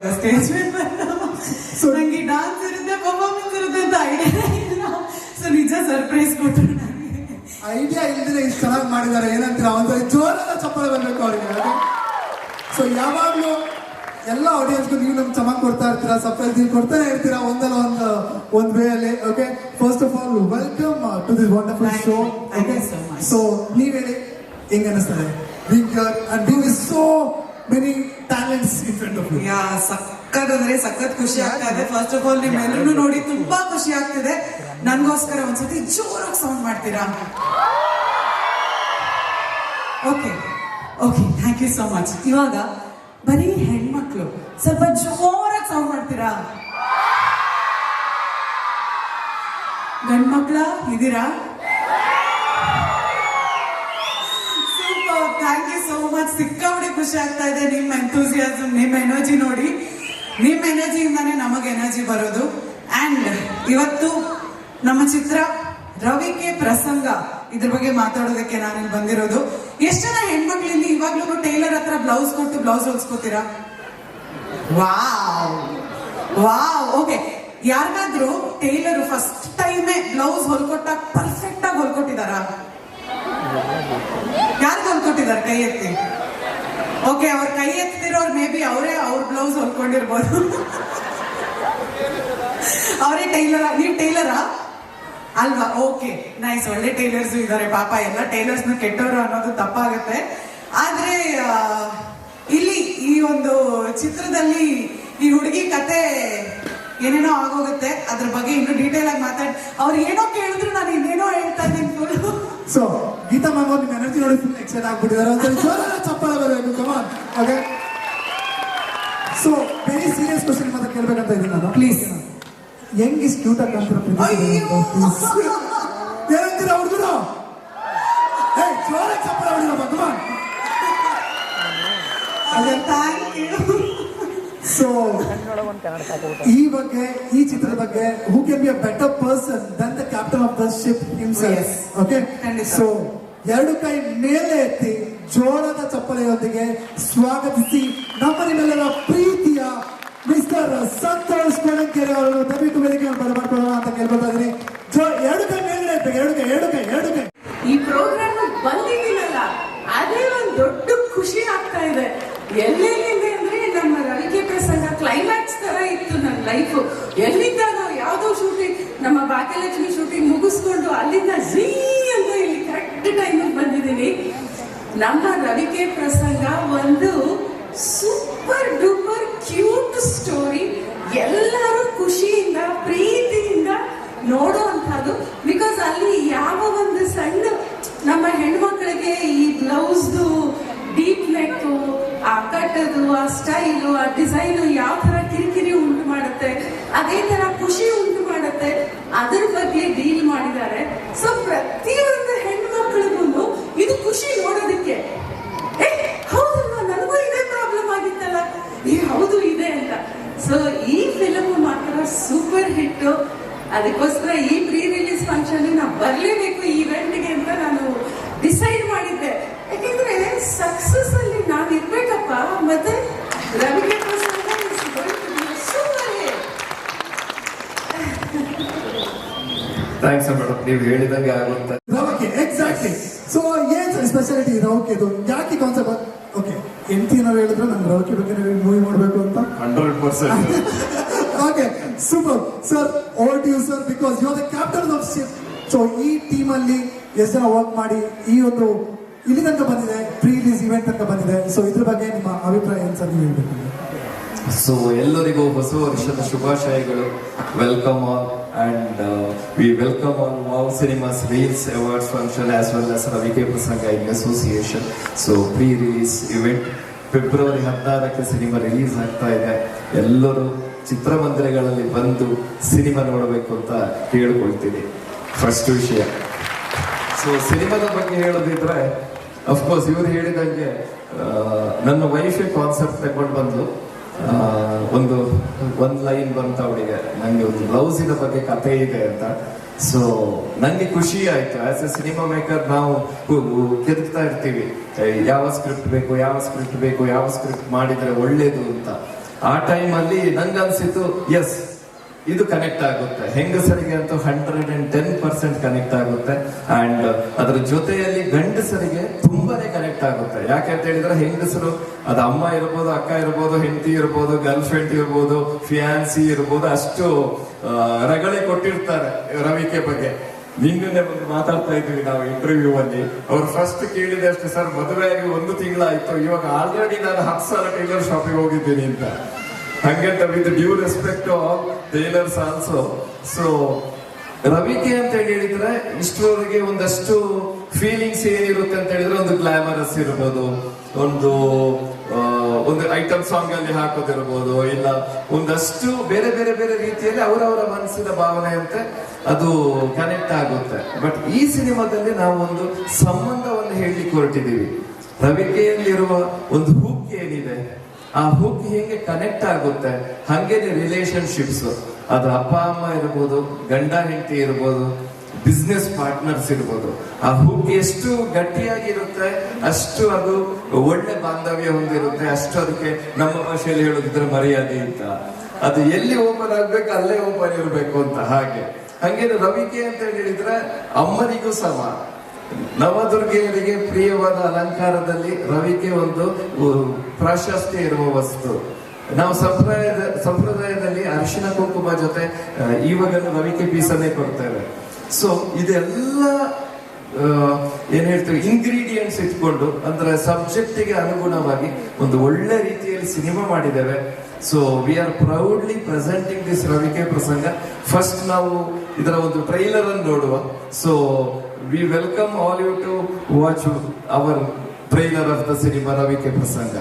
Stage ಮೇಲೆ so ನಂಗೆ dance ಇರುತ್ತೆ ಪರ್ಫಾರ್ಮೆನ್ಸ್ ಇರುತ್ತೆ ಅಂತ ಐಡಿಯಾ ಇಲ್ಲ. ಸೊ ನಿಜ ಸರ್ಪ್ರೈಸ್ ಕೊಟ್ಟರು ನನಗೆ ಐಡಿಯಾ ಇಲ್ಲದೆ ಇಷ್ಟು ಚೆನ್ನಾಗಿ ಮಾಡಿದ್ದಾರೆ. ಏನಂತೀರಾ? ಒಂದ್ಸರಿ ಜೋರಾದ ಚಪ್ಪಲ ಬರಬೇಕು ಅವರಿಗೆ ಸೊ ಯಾವಾಗಲೂ ಎಲ್ಲ ಆಡಿಯನ್ಸ್ಗೂ ನೀವು ನಮ್ಗೆ ಚೆನ್ನಾಗಿ ಕೊಡ್ತಾ ಇರ್ತೀರಾ? ಸರ್ಪ್ರೈಸ್ ನೀವು ಕೊಡ್ತಾನೆ ಇರ್ತೀರಾ? ಒಂದಲ್ಲ ಒಂದು ಒಂದು ವೇ ಅಲ್ಲಿ okay first of all welcome to this wonderful show okay. So ನೀವ್ ಹೇಳಿ ಹೆಂಗ್ ಅನಿಸ್ತದೆ? Being and we is so many talents in front of you ಸಕ್ಕತ್ ಅಂದ್ರೆ ಸಖತ್ ಖುಷಿ ಆಗ್ತಾ ಇದೆ. ಫಸ್ಟ್ ಆಫ್ ಆಲ್ ನಿಮ್ಮೆಲ್ಲರೂ ನೋಡಿ ತುಂಬಾ ಖುಷಿ ಆಗ್ತಿದೆ. ನನಗೋಸ್ಕರ ಒಂದ್ಸತಿ ಜೋರಾಗಿ ಸೌಂಡ್ ಮಾಡ್ತೀರಾ? Okay okay thank you so much ಇವಾಗ ಬರೀ ಹೆಣ್ಮಕ್ಳು, ಸ್ವಲ್ಪ ಜೋರಾಗಿ ಸೌಂಡ್ ಮಾಡ್ತೀರಾ? ಗಂಡ್ಮಕ್ಳ ಇದೀರಾ ಖುಷಿ ಆಗ್ತಾ ಇದೆ. ನಿಮ್ಮ ಎಂಥೂಸಿಯಾಸಮ್ ನಿಮ್ಮ ಎನರ್ಜಿ ನೋಡಿ. ನಿಮ್ಮ ಎನರ್ಜಿಯಿಂದಾನೇ ನಮಗೆ ಎನರ್ಜಿ ಬರೋದು. ಅಂಡ್ ಇವತ್ತು ನಮ್ಮ ಚಿತ್ರ ರವಿಕೆ ಪ್ರಸಂಗ ಇದ್ರ ಬಗ್ಗೆ ಮಾತಾಡೋದಕ್ಕೆ ನಾನು ಬಂದಿರೋದು. ಎಷ್ಟು ಜನ ಹೆಣ್ಮಕ್ಳಿಂದ ಇವಾಗ್ಲೂ ಟೈಲರ್ ಹತ್ರ ಬ್ಲೌಸ್ ಕೊಟ್ಟು ಬ್ಲೌಸ್ ಹೊಲ್ಸ್ಕೊತೀರಾ? ವಾವ್ ವಾವ್ ಓಕೆ ಯಾರಿಗಾದ್ರೂ ಟೈಲರ್ ಫಸ್ಟ್ ಟೈಮೇ ಬ್ಲೌಸ್ ಹೊಲ್ಕೊಟ್ಟ ಪರ್ಫೆಕ್ಟ್ ಆಗಿ ಹೊಲ್ಕೊಟ್ಟಿದಾರ ಯಾರು ಹೊಲ್ಕೊಟ್ಟಿದ್ದಾರೆ ಕೈ ಎತ್ತಿ ಓಕೆ ಅವ್ರ ಕೈ ಎತ್ತಿರೋರು ಮೇ ಬಿ ಅವರೇ ಅವ್ರ ಬ್ಲೌಸ್ ಹೊಲ್ಕೊಂಡಿರ್ಬೋದು. ಅವರೇ ಟೈಲರ ನೀವು ಟೈಲರಾ ಅಲ್ವಾ? ಓಕೆ ನೈಸ್ ಒಳ್ಳೆ ಟೈಲರ್ಸ್ ಇದ್ದಾರೆ ಪಾಪ ಎಲ್ಲ ಟೈಲರ್ಸ್ ಕೆಟ್ಟವರು ಅನ್ನೋದು ತಪ್ಪಾಗುತ್ತೆ. ಆದ್ರೆ ಇಲ್ಲಿ ಈ ಒಂದು ಚಿತ್ರದಲ್ಲಿ ಈ ಹುಡುಗಿ ಕತೆ ಏನೇನೋ ಆಗೋಗುತ್ತೆ. ಅದ್ರ ಬಗ್ಗೆ ಇನ್ನು ಡೀಟೇಲ್ ಆಗಿ ಮಾತಾಡಿ ಅವ್ರು ಏನೋ ಕೇಳಿದ್ರು ನಾನು ಇನ್ನೇನೋ ಹೇಳ್ತಾ ಇದ್ದೀನಿ. ಸೊ ಗೀತಾ ಮ್ಯಾಮ್ ಅವ್ರು ನಿಮ್ಮ ಎನರ್ಜಿ ನೋಡಿ ಫುಲ್ ಎಕ್ಸೈಟ್ ಆಗ್ಬಿಟ್ಟಿದ್ದಾರೆ ಒಂದ್ಸರಿ ಜೋರಾದ ಚಪ್ಪಳ ಬರಬೇಕು come on okay so very serious question ಮತ್ತೆ ಕೇಳ್ಬೇಕಂತ ಇದ್ದೀನಿ ನಾನು ಪ್ಲೀಸ್ ಹೆಂಗ್ ಇಸ್ ಕ್ಯೂಟ್ ಆಗಿ ಕಾಣ್ತೀರ ಅಯ್ಯೋ. ಏನಂತೀರ ಹುಡುಗರು ಏ ಜೋರ ಚಪ್ಪಳ ಹೊಡಿರಪ್ಪ come on thank you so ಈ ಬಗ್ಗೆ ಈ ಚಿತ್ರದ ಬಗ್ಗೆ who can be a better person than the captain of the ship himself Yes. Okay ಖಂಡಿತ. ಸೊ ಎರಡು ಕೈ ಮೇಲೆ ಎತ್ತಿ ಜೋಳದ ಚಪ್ಪಲೆಯೊಂದಿಗೆ ಸ್ವಾಗತಿಸಿ ನಮ್ಮ ನಿಮ್ಮೆಲ್ಲರ ಪ್ರೀತಿಯ ಮಿಸ್ಟರ್ ಸಂತೋಷ್ ಕೊಳಂಕೆರೆ ಅವರನ್ನು ದಯವಿಟ್ಟು ವೇದಿಕೆ ಬರಮಾಡ್ಕೊಳ್ಳೋಣ ಅಂತ ಇದೀನಿ ಜೋ, ಎರಡು ಕೈ ಮೇಲೆ ಎತ್ತಿ ಎರಡು ಕೈ ಎರಡು ಕೈ ಎರಡು ಕೈ. ಈ ಪ್ರೋಗ್ರಾಮ್ ಬಂದಿದ್ದೀನಲ್ಲ, ಅದೇ ಒಂದು ದೊಡ್ಡ ಖುಷಿ ಆಗ್ತಾ ಇದೆ. ಎಲ್ಲೆಲ್ಲಿಂದ ಅಂದ್ರೆ ನಮ್ಮ ರವಿಕೆ ಪ್ರಸಂಗ ಕ್ಲೈಮ್ಯಾಕ್ಸ್ ತರ ಇತ್ತು ನನ್ನ ಲೈಫ್ ಎಲ್ಲಿಂದ ನಾವು ಯಾವ್ದೋ ಶೂಟಿಂಗ್ ನಮ್ಮ ಭಾಗ್ಯಲಕ್ಷ್ಮಿ ಶೂಟಿಂಗ್ ಮುಗಿಸ್ಕೊಂಡು ಅಲ್ಲಿಂದ ಕರೆಕ್ಟ್ ಬಂದಿದ್ದೀನಿ ನಮ್ಮ ರವಿಕೆ ಪ್ರಸಂಗ ಒಂದು ಸೂಪರ್ ಡೂಪರ್ ಕ್ಯೂಟ್ ಸ್ಟೋರಿ ಎಲ್ಲರೂ ಖುಷಿಯಿಂದ, ಪ್ರೀತಿಯಿಂದ ನೋಡುವಂಥದ್ದು. ಬಿಕಾಸ್ ಅಲ್ಲಿ ಯಾವ ಒಂದು ಸಣ್ಣ ನಮ್ಮ ಹೆಣ್ಮಕ್ಳಿಗೆ ಈ ಬ್ಲೌಸ್ದು ಡೀಪ್ ನೆಕ್ ಆ ಕಟ್ಟದು ಆ ಸ್ಟೈಲು ಆ ಡಿಸೈನು ಯಾವ ತರ ಕಿರಿಕಿರಿ ಉಂಟು ಮಾಡುತ್ತೆ ಅದೇ ತರ ಖುಷಿ ಉಂಟು ಮಾಡುತ್ತೆ ಅದ್ರ ಬಗ್ಗೆ ಡೀಲ್ ಮಾಡಿದ್ದಾರೆ ಸೊ ಪ್ರತಿಯೊಂದು ಹೆಣ್ಮಕ್ಳಿಗೂ ಇದು ಖುಷಿ ನೋಡೋದಕ್ಕೆ ಏ, ಹೌದಲ್ವಾ ನನಗೂ ಇದೇ ಪ್ರಾಬ್ಲಮ್ ಆಗಿತ್ತಲ್ಲ ಏ ಹೌದು ಇದೆ ಅಂತ. ಸೊ ಈ ಫಿಲಮ್ ಮಾತ್ರ ಸೂಪರ್ ಹಿಟ್ ಅದಕ್ಕೋಸ್ಕರ ಈ ಪ್ರೀ ರಿಲೀಸ್ ಫಂಕ್ಷನ್ ನಾವು ಬರಲೇಬೇಕು ಈವೆಂಟ್ಗೆ ಅಂತ ನಾನು ಡಿಸೈಡ್ ಮಾಡಿದ್ದೆ. ಯಾಕೆಂದ್ರೆ ಸಕ್ಸಸ್ ಅಲ್ಲಿ ನಾವು ಇರ್ಬೇಕಪ್ಪ ಮತ್ತೆ ರವಿಗೆ ಥ್ಯಾಂಕ್ಸ್ ಮೇಡಮ್ ನೀವು ಹೇಳಿದಂಗೆ ಆಗುತ್ತೆ ರವಕೆ ಎಕ್ಸಾಕ್ಟ್ಲಿ ಸೊ ಏನ್ ಸ್ಪೆಷಾಲಿಟಿ ರವಕೆದು ಯಾಕೆ ಕಾನ್ಸೆಪ್ಟ್ ಓಕೆ ಎಂಟಿ ನಾವು ಹೇಳಿದ್ರೆ ನಂಗೆ ರವಕೆ ಬಗ್ಗೆ ಮೂವಿ ಮಾಡಬೇಕು ಅಂತ? Hundred percent. Okay super sir to you sir because you are the captain of ship so ಈ ಟೀಮ್ ಅಲ್ಲಿ ಎಷ್ಟು ಜನ ವರ್ಕ್ ಮಾಡಿ ಈ ಒಂದು ಇಲ್ಲಿ ತನಕ ಬಂದಿದೆ ಪ್ರೀ ರಿಲೀಸ್ ಇವೆಂಟ್ ತನಕ ಬಂದಿದೆ. ಸೊ ಇದ್ರ ಬಗ್ಗೆ ನಿಮ್ಮ ಅಭಿಪ್ರಾಯ ಏನು ಸರ್ ನೀವು ಹೇಳ್ಬೇಕು? ಸೊ ಎಲ್ಲರಿಗೂ ಹೊಸ ವರ್ಷದ ಶುಭಾಶಯಗಳು. Welcome on and we welcome on Maav cinemas reels awards function as well as Ravike Prasanga in association so pre release event February ಹದಿನಾರಕ್ಕೆ cinema release ಆಗ್ತಾ ಇದೆ. ಎಲ್ಲರೂ ಚಿತ್ರಮಂದಿರಗಳಲ್ಲಿ ಬಂದು ಸಿನಿಮಾ ನೋಡಬೇಕು ಅಂತ ಕೇಳಿಕೊಳ್ತೀನಿ. ಫಸ್ಟ್ ವಿಷಯ. ಸೊ ಸಿನಿಮಾದ ಬಗ್ಗೆ ಹೇಳೋದಿದ್ರೆ ಅಫ್ಕೋರ್ಸ್ ಇವರು ಹೇಳಿದಂಗೆ ಆ, ನನ್ನ ವೈಫೆ ಕಾನ್ಸೆಪ್ಟ್ ತಗೊಂಡು ಬಂದು ಒಂದು ಒಂದು ಲೈನ್ ಬಂತ ಅವಳಿಗೆ. ನಂಗೆ ಒಂದು ಬ್ಲೌಸಿನ ಬಗ್ಗೆ ಕಥೆ ಇದೆ ಅಂತ. ಸೊ ನಂಗೆ ಖುಷಿ ಆಯ್ತು. ಆಸ್ ಎ ಸಿನಿಮಾ ಮೇಕರ್ ನಾವು ಕೆದಕ್ತಾ ಇರ್ತೀವಿ. ಯಾವ ಸ್ಕ್ರಿಪ್ಟ್ ಬೇಕು, ಯಾವ ಸ್ಕ್ರಿಪ್ಟ್ ಬೇಕು, ಯಾವ ಸ್ಕ್ರಿಪ್ಟ್ ಮಾಡಿದ್ರೆ ಒಳ್ಳೇದು ಅಂತ. ಆ ಟೈಮಲ್ಲಿ ನಂಗನ್ಸಿತ್ತು ಎಸ್ ಇದು ಕನೆಕ್ಟ್ ಆಗುತ್ತೆ. ಹೆಂಗಸರಿಗೆ ಅಂತೂ hundred and ten percent connect ಆಗುತ್ತೆ. ಅಂಡ್ ಅದರ ಜೊತೆಯಲ್ಲಿ ಗಂಡಸರಿಗೆ ಕನೆಕ್ಟ್ ಆಗುತ್ತೆ. ಯಾಕೆ ಅಂತ ಹೇಳಿದ್ರೆ ಹೆಂಗಸರು, ಅದು ಅಮ್ಮ ಇರ್ಬೋದು, ಅಕ್ಕ ಇರ್ಬೋದು, ಹೆಂಡತಿ ಇರ್ಬೋದು ಗರ್ಲ್ ಫ್ರೆಂಡ್ ಇರ್ಬೋದು ಫಿಯಾನ್ಸಿ ಇರ್ಬೋದು, ಅಷ್ಟು ರಗಳೆ ಕೊಟ್ಟಿರ್ತಾರೆ ರವಿಕೆ ಬಗ್ಗೆ. ನಿನ್ನೆ ಬಂದು ಮಾತಾಡ್ತಾ ಇದ್ವಿ ನಾವು ಇಂಟರ್ವ್ಯೂ ಅಲ್ಲಿ. ಅವ್ರು ಫಸ್ಟ್ ಕೇಳಿದೆ ಅಷ್ಟೇ, ಸರ್ ಮದುವೆ ಆಗಿ ಒಂದು ತಿಂಗಳಾಯ್ತು. ಇವಾಗ ಆಲ್ರೆಡಿ ನಾನು ಹತ್ತು ಸಾವಿರ ಟೈಲರ್ ಶಾಪಿಗೆ ಹೋಗಿದ್ದೀನಿ ಅಂತ. ಹಂಗೆ with due respect all tailors also so Ravike ಅಂತ ಹೇಳಿ ಹೇಳಿದ್ರೆ ಇಷ್ಟರವರೆಗೆ ಒಂದಷ್ಟು ಫೀಲಿಂಗ್ಸ್ ಏನಿರುತ್ತೆ ಅಂತ ಹೇಳಿದ್ರೆ ಒಂದು ಗ್ಲಾಮರಸ್ ಇರ್ಬೋದು, ಒಂದು ಒಂದು ಐಟಮ್ ಸಾಂಗ್ ಅಲ್ಲಿ ಹಾಕೋದಿರ್ಬೋದು, ಇಲ್ಲ ಒಂದಷ್ಟು ಬೇರೆ ಬೇರೆ ಬೇರೆ ರೀತಿಯಲ್ಲಿ ಅವರವರ ಮನಸ್ಸಿನ ಭಾವನೆಯಂತೆ ಅದು ಕನೆಕ್ಟ್ ಆಗುತ್ತೆ. ಬಟ್ ಈ ಸಿನಿಮಾದಲ್ಲಿ ನಾವು ಒಂದು ಸಂಬಂಧವನ್ನು ಹೇಳಲಿಕ್ಕೆ ಹೊರಟಿದ್ದೀವಿ. ರವಿಕೆಯಲ್ಲಿರುವ ಒಂದು ಹುಕ್ ಏನಿದೆ, ಆ ಹುಕ್ ಹೇಗೆ ಕನೆಕ್ಟ್ ಆಗುತ್ತೆ, ಹಂಗೇನೆ ರಿಲೇಶನ್ಶಿಪ್ಸ್ ಅದು ಅಪ್ಪ, ಅಮ್ಮ ಇರ್ಬೋದು, ಗಂಡ, ಹೆಂಡತಿ ಇರ್ಬೋದು ಬಿಸ್ನೆಸ್ ಪಾರ್ಟ್ನರ್ಸ್ ಇರ್ಬೋದು. ಆ ಹುಕ್ ಎಷ್ಟು ಗಟ್ಟಿಯಾಗಿರುತ್ತೆ, ಅಷ್ಟು ಅದು ಒಳ್ಳೆ ಬಾಂಧವ್ಯ ಹೊಂದಿರುತ್ತೆ, ಅಷ್ಟು ಅದಕ್ಕೆ ನಮ್ಮ ಭಾಷೆಯಲ್ಲಿ ಹೇಳೋದಿದ್ರೆ ಮರ್ಯಾದೆ ಅಂತ. ಅದು ಎಲ್ಲಿ ಓಪನ್ ಆಗ್ಬೇಕು, ಅಲ್ಲೇ ಓಪನ್ ಇರಬೇಕು ಅಂತ ಹಾಗೆ. ಹಂಗೇನು ರವಿಕೆ ಅಂತ ಹೇಳಿದ್ರೆ ಅಮ್ಮನಿಗೂ ಸಮ. ನವದುರ್ಗೆಯರಿಗೆ ಪ್ರಿಯವಾದ ಅಲಂಕಾರದಲ್ಲಿ ರವಿಕೆ ಒಂದು ಪ್ರಾಶಸ್ತ್ಯ ಇರುವ ವಸ್ತು. ನಾವು ಸಂಪ್ರದಾಯದ, ಸಂಪ್ರದಾಯದಲ್ಲಿ ಅರಿಶಿನ ಕುಂಕುಮ ಜೊತೆ ಈವಾಗ ರವಿಕೆ ಪೀಸನ್ನೇ ಕೊಡ್ತೇವೆ. ಸೊ ಇದೆಲ್ಲ ಏನ್ ಹೇಳ್ತೀವಿ ಇಂಗ್ರೀಡಿಯೆಂಟ್ಸ್ ಇಟ್ಕೊಂಡು, ಅಂದ್ರೆ ಸಬ್ಜೆಕ್ಟಿಗೆ ಅನುಗುಣವಾಗಿ ಒಂದು ಒಳ್ಳೆ ರೀತಿಯಲ್ಲಿ ಸಿನಿಮಾ ಮಾಡಿದ್ದೇವೆ. So we are proudly presenting this Ravike Prasanga first ನಾವು ಇದರ ಒಂದು ಟ್ರೈಲರ್ ಅನ್ನು ನೋಡುವ. So we welcome all you to watch our trailer of the cinema Ravike Prasanga